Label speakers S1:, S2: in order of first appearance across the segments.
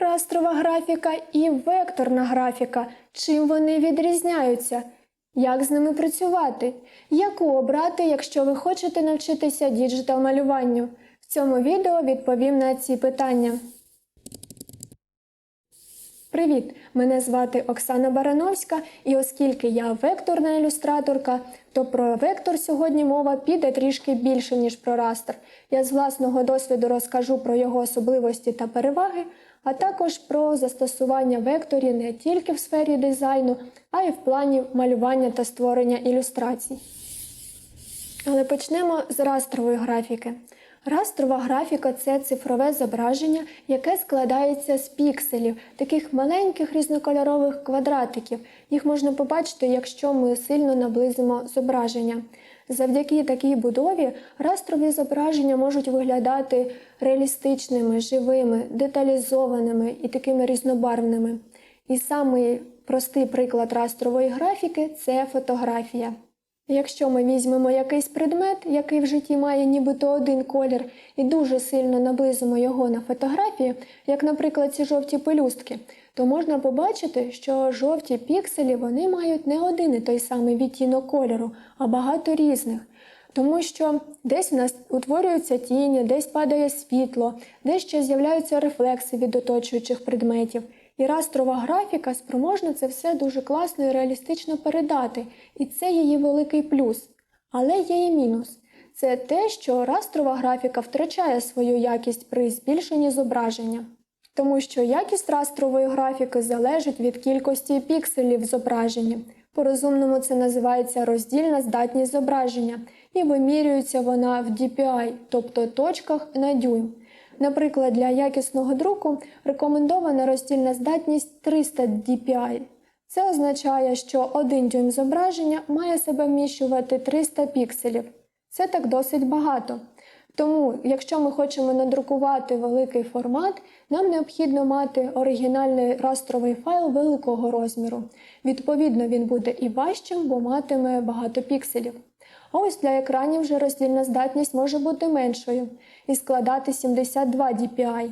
S1: Растрова графіка і векторна графіка. Чим вони відрізняються? Як з ними працювати? Яку обрати, якщо ви хочете навчитися діджитал малюванню? В цьому відео відповім на ці питання. Привіт! Мене звати Оксана Барановська, і оскільки я векторна ілюстраторка, то про вектор сьогодні мова піде трішки більше, ніж про растр. Я з власного досвіду розкажу про його особливості та переваги, а також про застосування векторів не тільки в сфері дизайну, а й в плані малювання та створення ілюстрацій. Але почнемо з растрової графіки. Растрова графіка це цифрове зображення, яке складається з пікселів, таких маленьких різнокольорових квадратиків. Їх можна побачити, якщо ми сильно наблизимо зображення. Завдяки такій будові растрові зображення можуть виглядати реалістичними, живими, деталізованими і такими різнобарвними. І самий простий приклад растрової графіки це фотографія. Якщо ми візьмемо якийсь предмет, який в житті має нібито один колір, і дуже сильно наблизимо його на фотографії, як, наприклад, ці жовті пелюстки, то можна побачити, що жовті пікселі вони мають не один і той самий відтінок кольору, а багато різних. Тому що десь в нас утворюються тіні, десь падає світло, десь ще з'являються рефлекси від оточуючих предметів. І растрова графіка спроможна це все дуже класно і реалістично передати, і це її великий плюс. Але є і мінус. Це те, що растрова графіка втрачає свою якість при збільшенні зображення. Тому що якість растрової графіки залежить від кількості пікселів в зображенні. По-розумному це називається роздільна здатність зображення, і вимірюється вона в DPI, тобто точках на дюйм. Наприклад, для якісного друку рекомендована роздільна здатність 300 dpi. Це означає, що один дюйм зображення має себе вміщувати 300 пікселів. Це так досить багато. Тому, якщо ми хочемо надрукувати великий формат, нам необхідно мати оригінальний растровий файл великого розміру. Відповідно, він буде і важчим, бо матиме багато пікселів. А ось для екранів вже роздільна здатність може бути меншою і складати 72 dpi.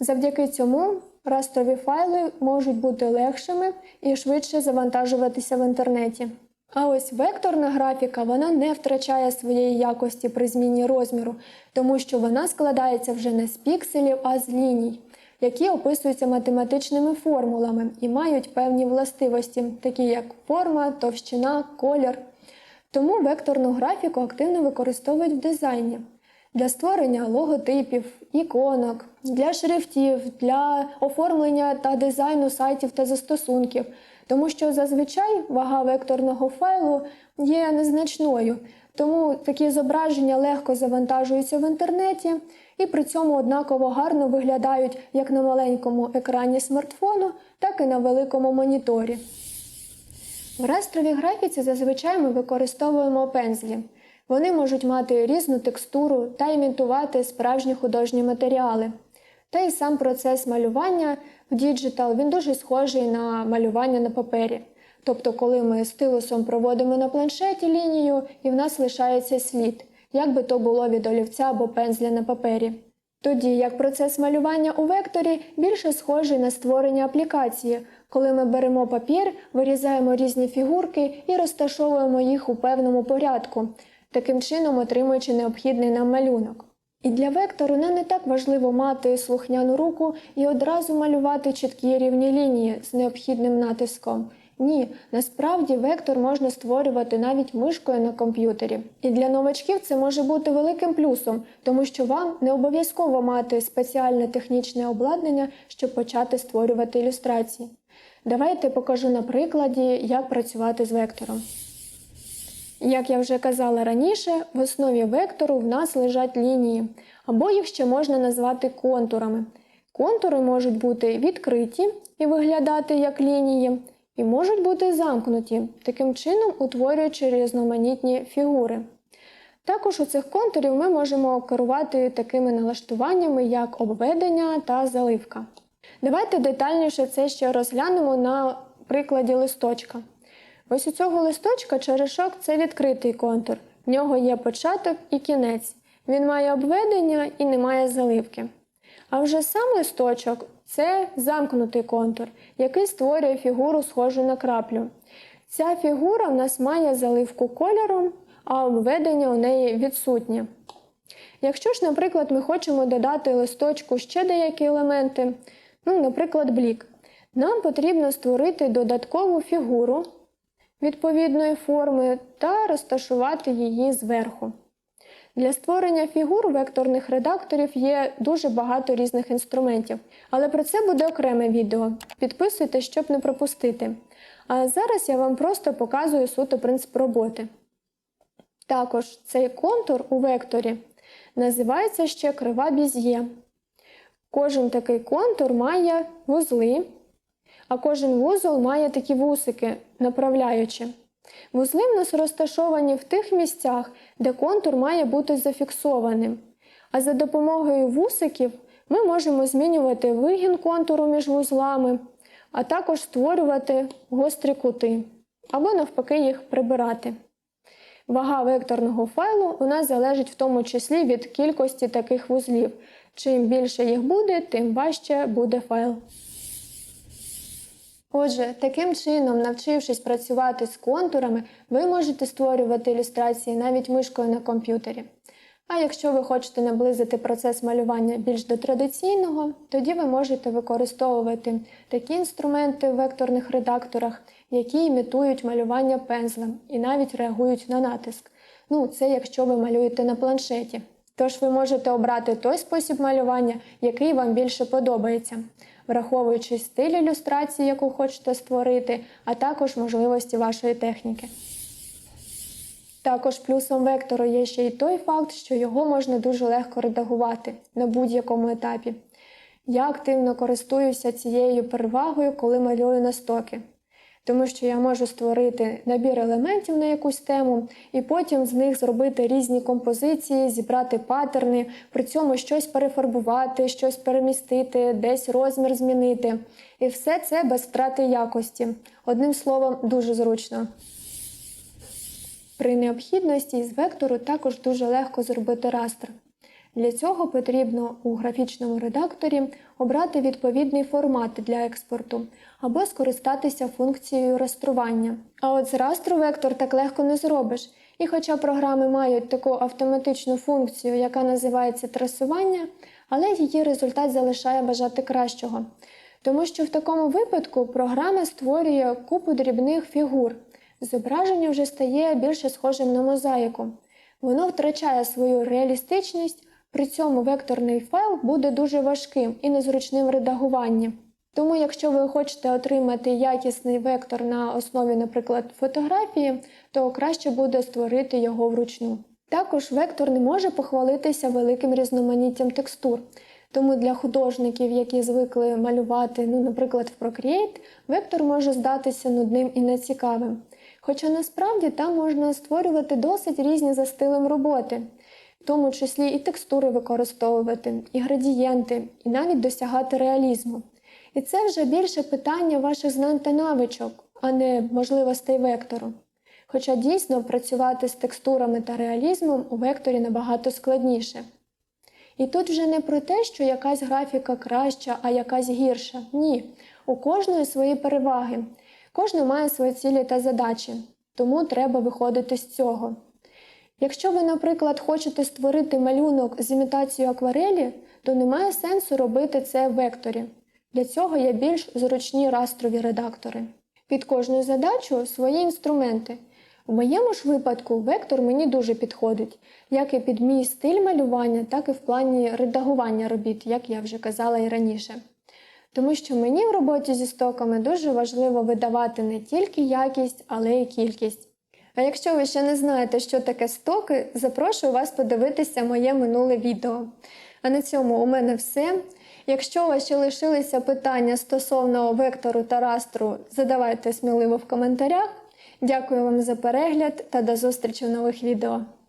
S1: Завдяки цьому растрові файли можуть бути легшими і швидше завантажуватися в інтернеті. А ось векторна графіка вона не втрачає своєї якості при зміні розміру, тому що вона складається вже не з пікселів, а з ліній, які описуються математичними формулами і мають певні властивості, такі як форма, товщина, колір. Тому векторну графіку активно використовують в дизайні для створення логотипів, іконок, для шрифтів, для оформлення та дизайну сайтів та застосунків, тому що зазвичай вага векторного файлу є незначною, тому такі зображення легко завантажуються в інтернеті і при цьому однаково гарно виглядають як на маленькому екрані смартфону, так і на великому моніторі. В растровій графіці зазвичай ми використовуємо пензлі. Вони можуть мати різну текстуру та імітувати справжні художні матеріали. Та й сам процес малювання в діджитал він дуже схожий на малювання на папері. Тобто, коли ми стилусом проводимо на планшеті лінію і в нас лишається слід, як би то було від олівця або пензля на папері. Тоді як процес малювання у векторі більше схожий на створення аплікації, коли ми беремо папір, вирізаємо різні фігурки і розташовуємо їх у певному порядку, таким чином отримуючи необхідний нам малюнок. І для вектору не так важливо мати слухняну руку і одразу малювати чіткі рівні лінії з необхідним натиском. Ні, насправді вектор можна створювати навіть мишкою на комп'ютері. І для новачків це може бути великим плюсом, тому що вам не обов'язково мати спеціальне технічне обладнання, щоб почати створювати ілюстрації. Давайте покажу на прикладі, як працювати з вектором. Як я вже казала раніше, в основі вектору в нас лежать лінії, або їх ще можна назвати контурами. Контури можуть бути відкриті і виглядати як лінії, і можуть бути замкнуті, таким чином утворюючи різноманітні фігури. Також у цих контурів ми можемо керувати такими налаштуваннями, як обведення та заливка. Давайте детальніше це ще розглянемо на прикладі листочка. Ось у цього листочка черешок це відкритий контур. В нього є початок і кінець. Він має обведення і не має заливки. А вже сам листочок це замкнутий контур, який створює фігуру схожу на краплю. Ця фігура в нас має заливку кольором, а обведення у неї відсутнє. Якщо ж, наприклад, ми хочемо додати листочку ще деякі елементи, ну, наприклад, блік, нам потрібно створити додаткову фігуру відповідної форми та розташувати її зверху. Для створення фігур векторних редакторів є дуже багато різних інструментів, але про це буде окреме відео. Підписуйтесь, щоб не пропустити. А зараз я вам просто показую суто принцип роботи. Також цей контур у векторі називається ще крива біз'є. Кожен такий контур має вузли, а кожен вузол має такі вусики, направляючі. Вузли в нас розташовані в тих місцях, де контур має бути зафіксованим. А за допомогою вусиків ми можемо змінювати вигін контуру між вузлами, а також створювати гострі кути, або навпаки їх прибирати. Вага векторного файлу у нас залежить в тому числі від кількості таких вузлів. Чим більше їх буде, тим важче буде файл. Отже, таким чином, навчившись працювати з контурами, ви можете створювати ілюстрації навіть мишкою на комп'ютері. А якщо ви хочете наблизити процес малювання більш до традиційного, тоді ви можете використовувати такі інструменти в векторних редакторах, які імітують малювання пензлем і навіть реагують на натиск. Ну, це якщо ви малюєте на планшеті. Тож ви можете обрати той спосіб малювання, який вам більше подобається, враховуючи стиль ілюстрації, яку хочете створити, а також можливості вашої техніки. Також плюсом вектору є ще й той факт, що його можна дуже легко редагувати на будь-якому етапі. Я активно користуюся цією перевагою, коли малюю на стоки. Тому що я можу створити набір елементів на якусь тему, і потім з них зробити різні композиції, зібрати паттерни, при цьому щось перефарбувати, щось перемістити, десь розмір змінити. І все це без втрати якості. Одним словом, дуже зручно. При необхідності з вектору також дуже легко зробити растр. Для цього потрібно у графічному редакторі обрати відповідний формат для експорту або скористатися функцією растрування. А от з растру вектор так легко не зробиш. І хоча програми мають таку автоматичну функцію, яка називається трасування, але її результат залишає бажати кращого. Тому що в такому випадку програма створює купу дрібних фігур. Зображення вже стає більше схожим на мозаїку. Воно втрачає свою реалістичність, при цьому векторний файл буде дуже важким і незручним в редагуванні. Тому, якщо ви хочете отримати якісний вектор на основі, наприклад, фотографії, то краще буде створити його вручну. Також вектор не може похвалитися великим різноманіттям текстур. Тому для художників, які звикли малювати, ну, наприклад, в Procreate, вектор може здатися нудним і нецікавим. Хоча насправді там можна створювати досить різні за стилем роботи, в тому числі і текстури використовувати, і градієнти, і навіть досягати реалізму. І це вже більше питання ваших знань та навичок, а не можливостей вектору. Хоча дійсно працювати з текстурами та реалізмом у векторі набагато складніше. І тут вже не про те, що якась графіка краща, а якась гірша. Ні. У кожної свої переваги. Кожна має свої цілі та задачі, тому треба виходити з цього. Якщо ви, наприклад, хочете створити малюнок з імітацією акварелі, то немає сенсу робити це в векторі. Для цього є більш зручні растрові редактори. Під кожну задачу свої інструменти. В моєму ж випадку вектор мені дуже підходить, як і під мій стиль малювання, так і в плані редагування робіт, як я вже казала і раніше. Тому що мені в роботі зі стоками дуже важливо видавати не тільки якість, але й кількість. А якщо ви ще не знаєте, що таке стоки, запрошую вас подивитися моє минуле відео. А на цьому у мене все. Якщо у вас ще лишилися питання стосовно вектору та растру, задавайте сміливо в коментарях. Дякую вам за перегляд та до зустрічі в нових відео.